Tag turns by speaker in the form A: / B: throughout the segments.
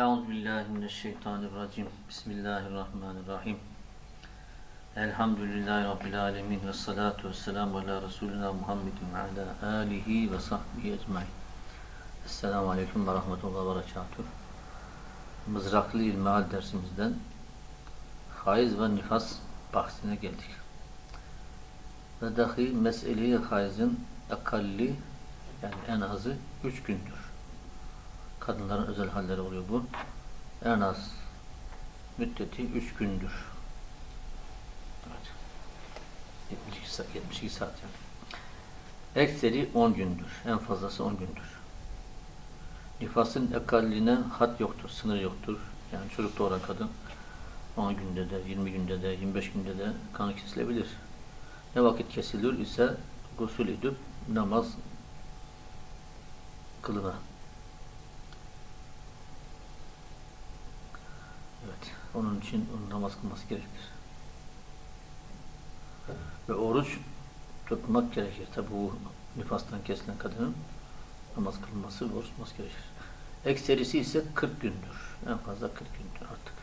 A: Euzu billahi mineşşeytanirracim. Bismillahirrahmanirrahim. Elhamdülillahi rabbil alamin ve salatu vesselamu ala resulina Muhammedin ve ala alihi ve sahbihi ecmaîn. Esselamu aleyküm ve rahmetullahi ve berekatuh. Mızraklı İlmihal dersimizden haiz ve nifas bahsine geldik. Ve dahi meseleyi haizin akalli yani en azı üç gündür. Kadınların özel halleri oluyor bu. En az müddeti üç gündür. Evet. 72 saat, 72 saat yani. Ekseri 10 gündür. En fazlası 10 gündür. Nifasın ekalline hat yoktur, sınır yoktur. Yani çocuk doğuran kadın 10 günde de, 20 günde de, 25 günde de kanı kesilebilir. Ne vakit kesilir ise gusül edip namaz kılına. Evet. Onun için onun namaz kılması gerekir. Ve oruç tutmak gerekir. Tabi bu nifastan kesilen kadının namaz kılması ve oruç tutması gerekir. Ekserisi ise 40 gündür. En fazla 40 gündür artık.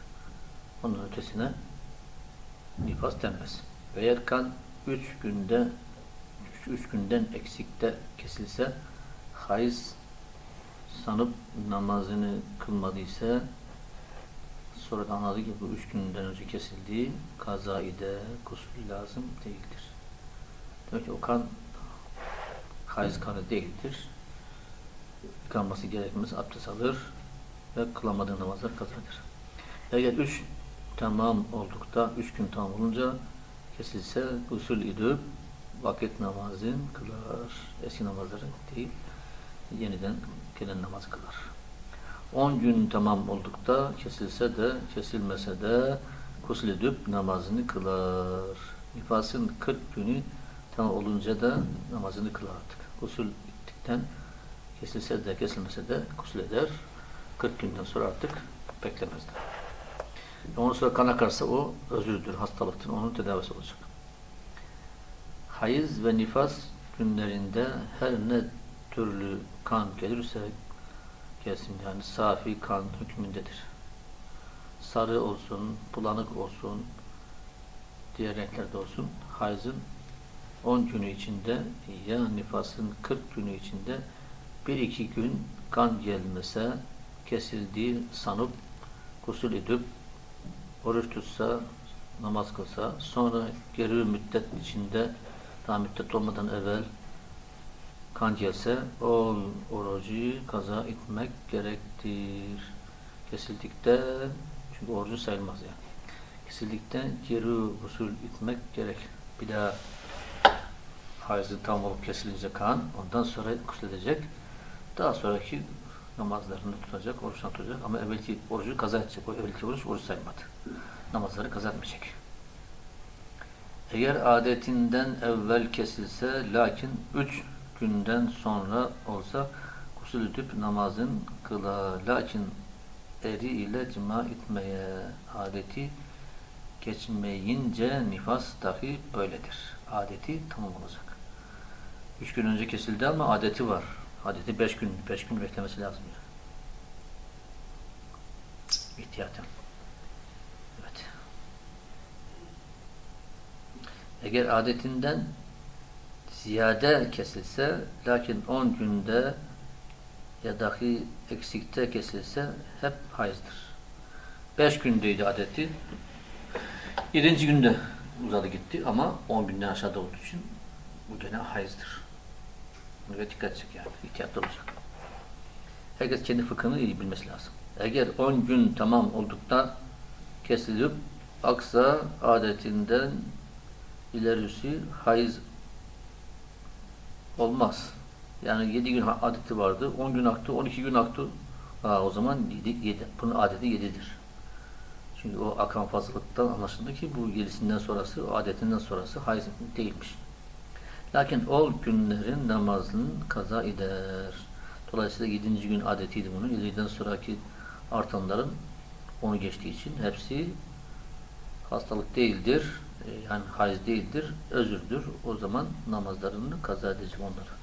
A: Onun ötesine nifas denmez. Ve eğer kan 3 günde 3 günden eksikte kesilse hayız sanıp namazını kılmadıysa sonra da anladı ki bu üç günden önce kesildiği kaza ide kusur lazım değildir. Demek ki o kan hayız kanı değildir. Yıkanması gerekmez, abdest alır ve kılamadığı namazlar kazadır. Eğer üç tamam oldukta, üç gün tamam olunca kesilse usul idip vakit namazın kılar. Eski namazları değil, yeniden gelen namaz kılar. 10 gün tamam oldukta kesilse de kesilmese de kusül edip namazını kılar. Nifasın 40 günü tamam olunca da namazını kılar artık. Kusül ettikten kesilse de kesilmese de kusül eder. 40 günden sonra artık beklemezler. Ondan sonra kan akarsa o özürdür, hastalıktır. Onun tedavisi olacak. Hayız ve nifas günlerinde her ne türlü kan gelirse gelsin yani safi kan hükmündedir. Sarı olsun, bulanık olsun, diğer renklerde olsun, hayızın 10 günü içinde ya nifasın 40 günü içinde bir iki gün kan gelmese kesildiği sanıp gusül edip oruç tutsa, namaz kılsa, sonra geri müddet içinde daha müddet olmadan evvel kan gelse o orucu kaza etmek gerektir. Kesildikte çünkü orucu sayılmaz yani. Kesildikten geri usul etmek gerek. Bir daha hayızı tam olup kesilince kan ondan sonra edecek. Daha sonraki namazlarını tutacak, oruçlarını tutacak ama evvelki orucu kaza edecek. O evvelki oruç oruç sayılmadı. Namazları kaza etmeyecek. Eğer adetinden evvel kesilse lakin üç günden sonra olsa gusül edip namazın kıla. Lakin eri ile cima etmeye adeti geçmeyince nifas dahi böyledir. Adeti tamam olacak. Üç gün önce kesildi ama adeti var. Adeti beş gün, beş gün beklemesi lazım. Yani. İhtiyaten. Evet. Eğer adetinden ziyade kesilse lakin 10 günde ya dahi eksikte kesilse hep hayızdır. 5 gündeydi adeti. 7. günde uzadı gitti ama 10 günden aşağıda olduğu için bu gene hayızdır. Buna dikkat edecek yani. İhtiyatlı olacak. Herkes kendi fıkhını iyi bilmesi lazım. Eğer 10 gün tamam oldukta kesilip aksa adetinden ilerisi hayız olmaz. Yani 7 gün adeti vardı. 10 gün aktı, 12 gün aktı. Ha, o zaman 7, 7. Bunun adeti 7'dir. Çünkü o akan fazlalıktan anlaşıldı ki bu 7'sinden sonrası, adetinden sonrası hayız değilmiş. Lakin o günlerin namazının kaza eder. Dolayısıyla 7. gün adetiydi bunun. 7'den sonraki artanların onu geçtiği için hepsi hastalık değildir. Yani haiz değildir, özürdür. O zaman namazlarını kaza edecek onları.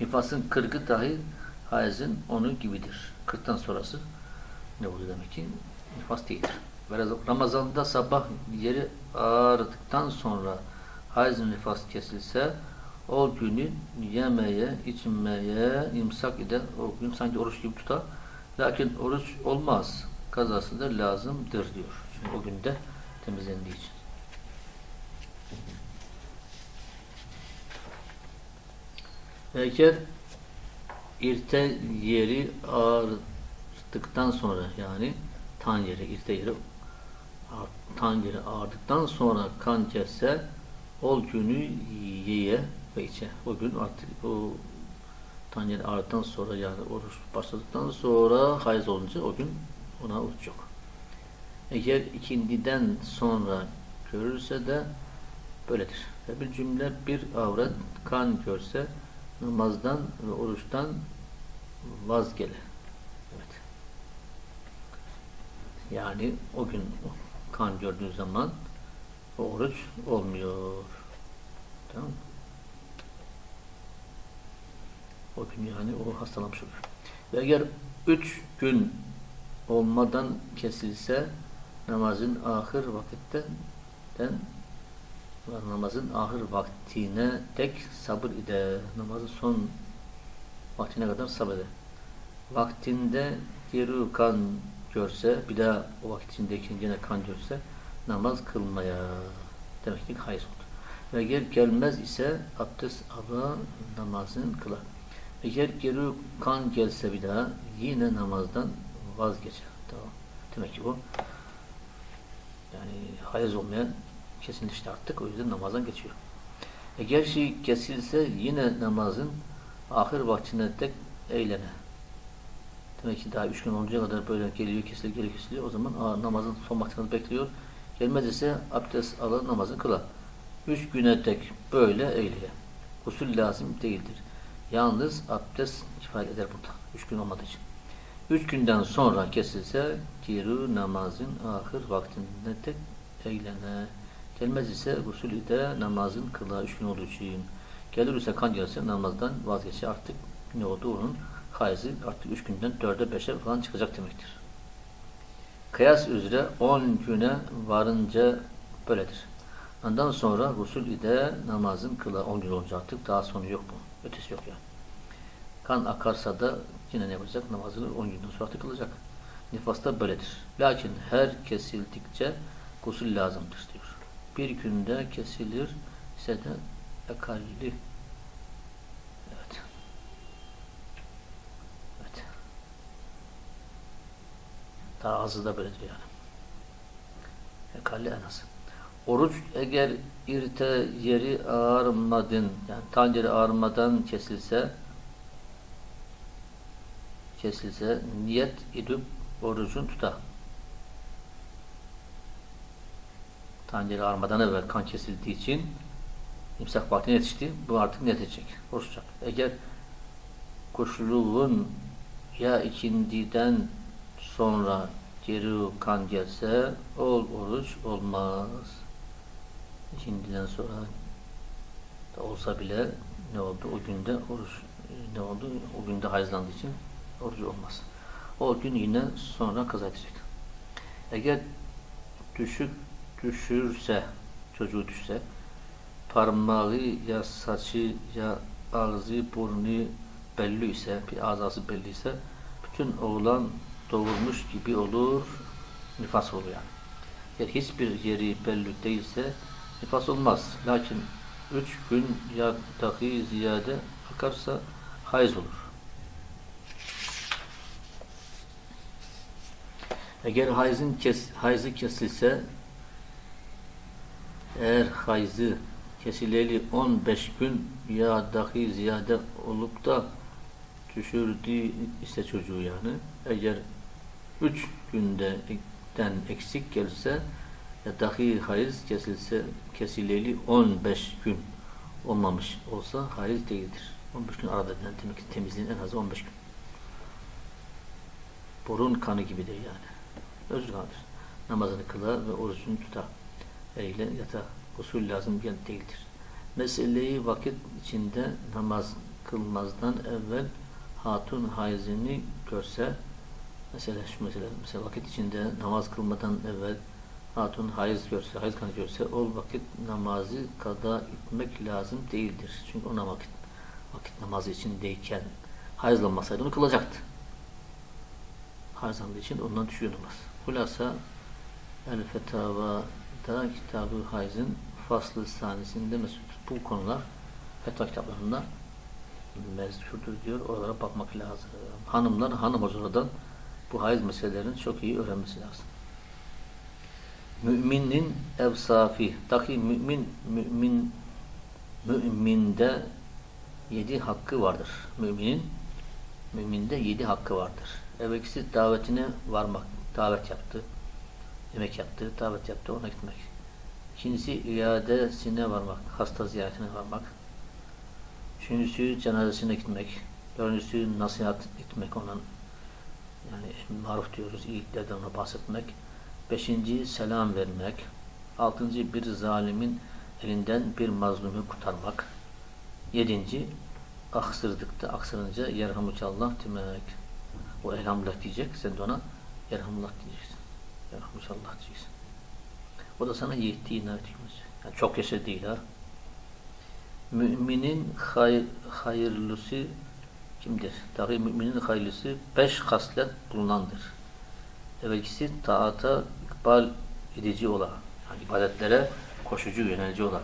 A: Nifasın kırkı dahi haizin onu gibidir. Kırktan sonrası Ne oluyor demek ki? Nifas değildir. Ramazan'da sabah yeri ağrıdıktan sonra hayız nifas kesilse o günü yemeye, içmeye imsak eder. O gün sanki oruç gibi tutar. Lakin oruç olmaz. Kazası da lazımdır diyor. Çünkü o günde temizlendiği için. Eğer irte yeri ağrıdıktan sonra yani tan yeri, irte yeri tan yeri ağrıdıktan sonra kan kesse o günü yiye ve içe. O gün artık o tan yeri ağrıdıktan sonra yani oruç başladıktan sonra hayız olunca o gün ona oruç yok. Eğer ikindiden sonra görürse de böyledir. Ve bir cümle bir avret kan görse namazdan ve oruçtan vazgeçe. Evet. Yani o gün kan gördüğü zaman oruç olmuyor. Tamam mı? O gün yani o hastalanmış oluyor. Ve eğer üç gün olmadan kesilse namazın ahir vakitte den ve namazın ahir vaktine tek sabır ide. Namazın son vaktine kadar sabır ide. Vaktinde geri kan görse, bir daha o vakit içindeki yine kan görse namaz kılmaya demek ki hayır oldu. Ve eğer gelmez ise abdest ala namazın kılar. Eğer geri kan gelse bir daha yine namazdan vazgeçer. Tamam. Demek ki bu yani hayız olmayan kesinleşti artık. O yüzden namazdan geçiyor. Eğer şey kesilse yine namazın ahir vaktine tek eylene. Demek ki daha üç gün olunca kadar böyle geliyor, kesiliyor, geliyor, kesiliyor. O zaman aa, namazın son vaktini bekliyor. Gelmez ise abdest alır, namazı kılar. Üç güne tek böyle eyleye. Usul lazım değildir. Yalnız abdest kifayet eder burada. Üç gün olmadığı için. Üç günden sonra kesilse geri namazın ahir vaktinde tek eylene. Gelmez ise usulü de namazın kıla üç gün olduğu için. Gelirse kan gelse namazdan vazgeçer artık ne oldu onun hayızı artık üç günden dörde beşe falan çıkacak demektir. Kıyas üzere on güne varınca böyledir. Ondan sonra usul de namazın kıla on gün olunca artık daha sonu yok bu. Ötesi yok yani. Kan akarsa da yine ne yapacak? Namazını on günden sonra artık kılacak. Nifasta böyledir. Lakin her kesildikçe gusül lazımdır. Bir günde kesilir ise de ekalli evet. Evet. Daha azı da böyledir yani. Ekalli en az oruç eğer irte yeri ağrımadın yani tan yeri ağrımadan kesilse kesilse niyet edip orucun tutar Tanceri ağrımadan evvel kan kesildiği için imsak vaktine yetişti. Bu artık ne? Oruç tutacak. Eğer kuşluğun ya ikindiden sonra geri kan gelse ol oruç olmaz. İkindiden sonra da olsa bile ne oldu? O günde oruç ne oldu? O günde hayızlandığı için oruç olmaz. O gün yine sonra kaza edecek. Eğer düşük düşürse, çocuğu düşse, parmağı ya saçı ya ağzı, burnu belli ise, bir azası belli ise, bütün oğlan doğurmuş gibi olur, nifas olur yani. Eğer hiçbir yeri belli değilse, nifas olmaz. Lakin üç gün ya dahi ziyade akarsa hayız olur. Eğer hayızın kes, hayızı kesilse eğer hayzı kesileli 15 gün ya dahi ziyade olup da düşürdü ise çocuğu yani eğer 3 günden eksik gelirse ya dahi hayız kesilse kesileli 15 gün olmamış olsa hayız değildir. 15 gün arada yani demek ki temizliğin en az 15 gün. Burun kanı gibidir yani. Özür kanıdır. Namazını kılar ve orucunu tutar eyle yata usul lazım gel değildir. Meseleyi vakit içinde namaz kılmazdan evvel hatun hayzini görse Mesela şu mesele, mesela vakit içinde namaz kılmadan evvel hatun hayız görse, hayız kanı görse o vakit namazı kada etmek lazım değildir. Çünkü ona vakit, vakit namazı içindeyken hayızlanmasaydı onu kılacaktı. Hayızlandığı için ondan düşüyor namaz. Hulasa El Fetava'da kitabı hayızın faslı sahnesinde mesut bu konular fetva kitaplarında mezkurdur diyor. Oralara bakmak lazım. Hanımlar hanım hocalardan bu hayız meselelerini çok iyi öğrenmesi lazım. Müminin evsafi. Taki mümin, mümin, müminde yedi hakkı vardır. Müminin, müminde yedi hakkı vardır. Evvelkisi davetine varmak. Davet yaptı. Yemek yaptı, davet yaptı, ona gitmek. İkincisi iadesine varmak, hasta ziyaretine varmak. Üçüncüsü cenazesine gitmek. Dördüncüsü nasihat etmek onun. Yani maruf diyoruz, iyiliklerden ona bahsetmek. Beşinci selam vermek. Altıncı bir zalimin elinden bir mazlumu kurtarmak. Yedinci aksırdıkta aksırınca yerhamukallah demek. O elhamdülillah diyecek, sen de ona yerhamdülillah diyeceksin. Yerhamukallah diyeceksin. O da sana yettiği inayet hükmedecek. Yani çok yaşa değil ha. Müminin hay, hayırlısı kimdir? Tabi müminin hayırlısı beş haslet bulunandır. Evvelkisi taata ikbal edici olan, yani ibadetlere koşucu, yönelici olan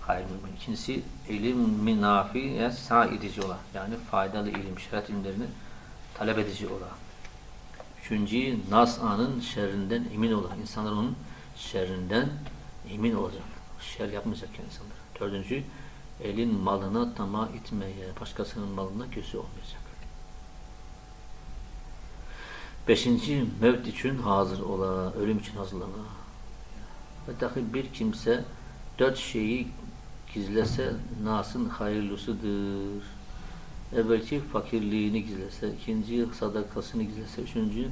A: hayır mümin. İkincisi ilim minafiye sağ edici olan, yani faydalı ilim, şeriat ilimlerini talep edici olan. Üçüncü nas'anın şerrinden emin olan, insanlar onun şerrinden emin olacak. Şer yapmayacak insanlar. Dördüncü elin malına tamah etmeye, başkasının malına gözü olmayacak. Beşinci, mevt için hazır ola, ölüm için hazırlana. Ve dahi bir kimse dört şeyi gizlese nasın hayırlısıdır. Evvelki fakirliğini gizlese, ikinci sadakasını gizlese, üçüncü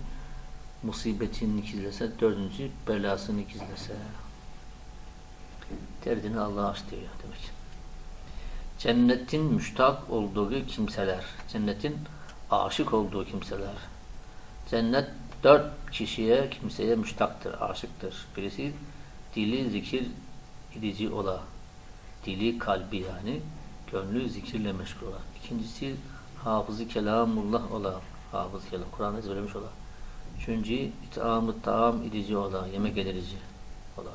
A: musibetini gizlese, dördüncü belasını gizlese. Derdini Allah'a aç diyor demek. Cennetin müştak olduğu kimseler, cennetin aşık olduğu kimseler. Cennet dört kişiye, kimseye müştaktır, aşıktır. Birisi dili zikir edici ola, dili kalbi yani, gönlü zikirle meşgul ola. İkincisi hafızı kelamullah ola, hafız kelam, Kur'an'ı ezberlemiş ola. Üçüncü itamı taam edici ola, yemek ederici ola.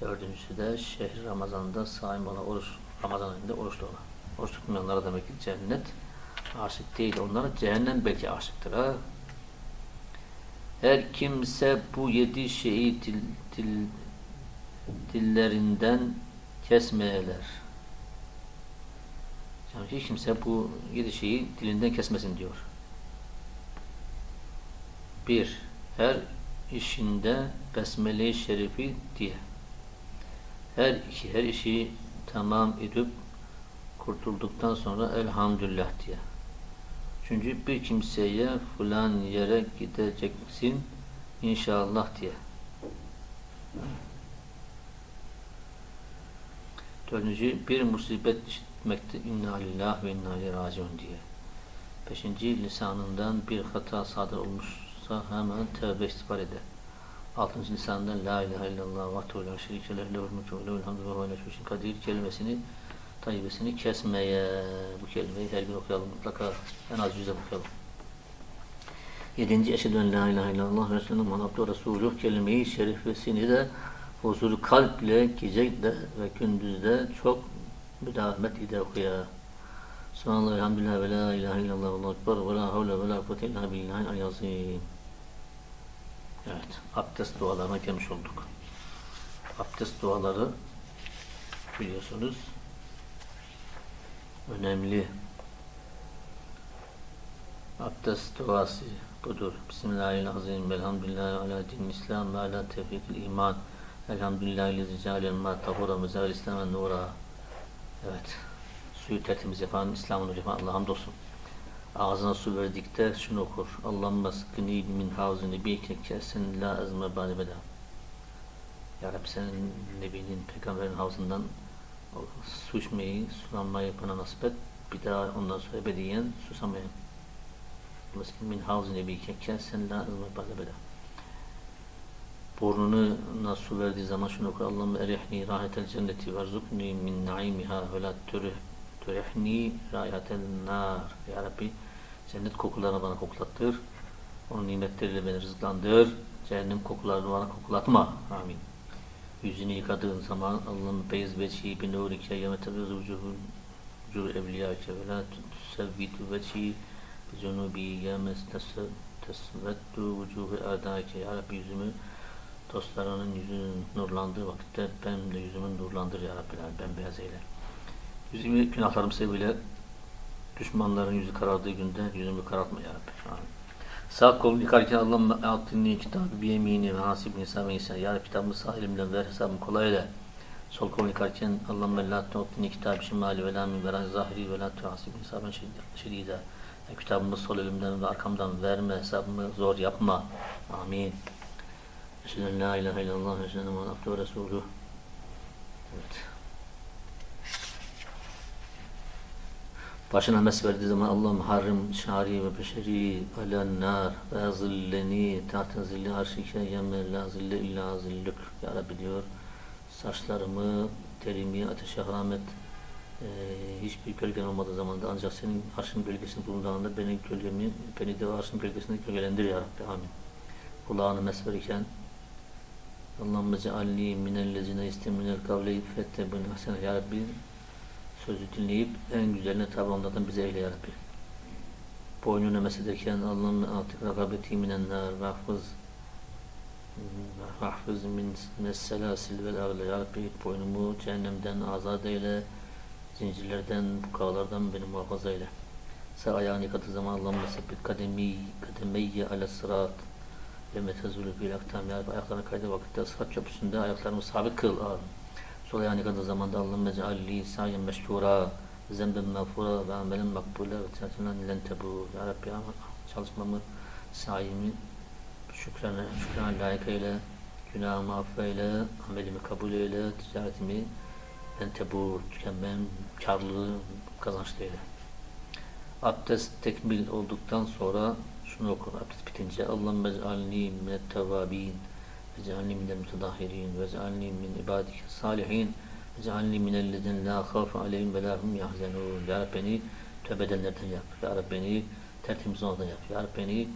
A: Dördüncüsü de şehri Ramazan'da saim olan, oruç, Ramazan ayında oruçlu olan. Oruç tutmayanlara demek ki cennet aşık değil. Onlara cehennem belki aşıktır. Ha? Her kimse bu yedi şeyi dil, dil, dillerinden kesmeyeler. Yani hiç kimse bu yedi şeyi dilinden kesmesin diyor. Bir, her işinde besmele-i şerifi diye. Her iki, her işi tamam edip kurtulduktan sonra elhamdülillah diye. Çünkü bir kimseye filan yere gideceksin inşallah diye. Dördüncü bir musibet işitmekte inna lillah ve inna ileyhi diye. Beşinci lisanından bir hata sadır olmuşsa hemen tövbe istiğfar eder. Altıncı lisanından la ilahe illallah vahdehu la şerike leh lehul mulku ve lehul ve huve şeyin kadir kelimesini tayyibesini kesmeye bu kelimeyi her gün okuyalım mutlaka en az yüze okuyalım. Yedinci eşhedü en la ilahe illallah ve resulü Muhammed Resulü kelimeyi şerifesini de huzur kalple gece de ve gündüzde çok müdahamet ile okuya. Subhanallah, elhamdülillah ve la ilahe illallah allahu ekber ve la havle ve la kuvvete illa billahi al-azim. Evet, abdest dualarına gelmiş olduk. Abdest duaları biliyorsunuz önemli. Abdest duası budur. Bismillahirrahmanirrahim. Elhamdülillahi ala din İslam ve ala tevfikil iman. Elhamdülillahi lezi ma tahura mezel İslam'en nura. Evet. Suyu tertemiz yapan, İslam'ın yapan Allah'a hamdolsun. Ağzına su verdikte şunu okur. Allahümme sıkını min havzini bike kesin la ezme bani beda. Ya Rabbi senin Nebinin, Peygamberin havzından su içmeyi, sulanmayı bana nasip et. Bir daha ondan sonra ebediyen susamayın. Meskin min havz nebiyken kesen la ızmı bala bela. Burnunu nasıl verdiği zaman şunu okur. Allahümme erihni rahatel cenneti verzukni min naimiha ve la türih, türihni rahatel nar. Ya Rabbi cennet kokularını bana koklattır. Onun nimetleriyle beni rızıklandır. Cehennem kokularını bana koklatma. Amin. Yüzünü yıkadığın zaman Allah'ın beyz veçhi bin nurike yeme tebezu vucuhun vucuhu evliyake ve la tüsevvitu veçhi bi zunubi yeme tesveddu vucuhu erdâke Ya Rabbi yüzümü dostlarının yüzünün nurlandığı vakitte benim de yüzümün nurlandır Ya Rabbi bembeyaz eyle. Yüzümü günahlarım sebebiyle düşmanların yüzü karardığı günde yüzümü karartma Ya Rabbi. Amin. Sağ kolunu yıkarken Allah'ım altını kitabı bir yemini ve hasib hesabı insan. Ya kitabımı sağ elimden ver hesabımı kolay eyle. Sol kolunu yıkarken Allah'ım la tu'tini kitabı şimali ve la min vera zahiri ve la tuhasib hesabın şedide. Ya kitabımı sol elimden ve arkamdan verme hesabımı zor yapma. Amin. Eşhedü la ilahe illallah ve abduhu ve resuluhu. Evet. Başına mes verdiği zaman Allah'ım harim şari ve beşeri alen nar ve zilleni tahten zilli arşike yemme la zille illa zillük Ya Rabbi diyor saçlarımı, terimi ateşe haramet e, hiçbir gölgen olmadığı zamanda ancak senin arşın gölgesinde bulunduğunda beni gölgemi, beni de arşın gölgesinde gölgelendir Ya Rabbi amin. Kulağını mes verirken Allahümme cealli minellezine isteminel kavle fettebin hasene Ya Rabbi sözü dinleyip en güzeline tabi onlardan bize eyle ya Rabbi. Boynunu mesedeken Allah'ın atik rakabeti ve hafız ve hafız min selasil vel ağle ya Rabbi boynumu cehennemden azat eyle zincirlerden, bukağlardan beni muhafaza eyle. Sağ ayağını yıkadığı zaman Allah'ın mesebbet kademi kademeyye ala sırat ve metezulü bil aktam ayaklarına kaydığı vakitte sırat köprüsünde ayaklarımı sabit kıl amin. Sol ayağını yıkadığı zaman da Allahümme cealli sayen meşkura zemben mağfura ve amelen makbule ve tiyatılan lentebu Ya Rabbi çalışmamı, sayimi şükrane, şükrane layık eyle, günahımı affeyle, amelimi kabul eyle, ticaretimi lentebu, tükenmem, karlılığı kazançlı eyle. Abdest tekmil olduktan sonra şunu okur abdest bitince Allahümme cealni minet tevabin Ec'alni minel mütedahirin ve ec'alni min ibadike salihin ec'alni minellezine la khawfe aleyhim ve la hum yahzenun Ya Rabbi beni tövbe yap. Ya Rabbi beni tertemiz olanlardan yap. Ya Rabbi beni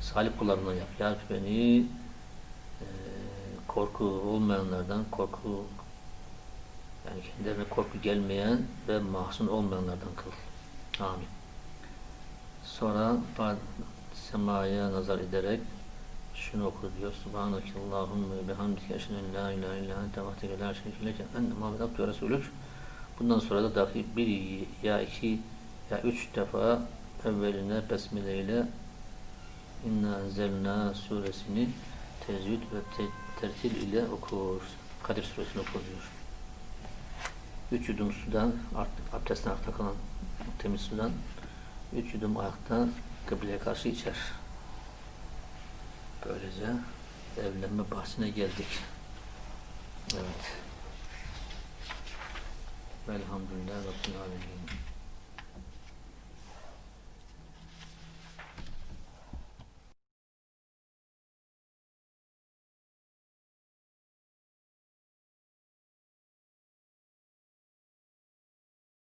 A: salih kullarından yap. Ya Rabbi beni korku olmayanlardan, korku yani kendilerine korku gelmeyen ve mahzun olmayanlardan kıl. Amin. Sonra semaya nazar ederek şunu okur diyor. Subhaneke Allahümme ve bihamdike eşhedü la ilahe illa ente vahdeke la şerike leke enne Muhammed ve. Bundan sonra da dahi bir ya iki ya üç defa evveline besmele ile İnna enzelna suresini tezvid ve te tertil ile okur. Kadir suresini okur diyor. Üç yudum sudan, artık abdestten arta kalan temiz sudan, üç yudum ayakta kıbleye karşı içer. Böylece evlenme bahsine geldik. Evet. Velhamdülillah Rabbil Alemin.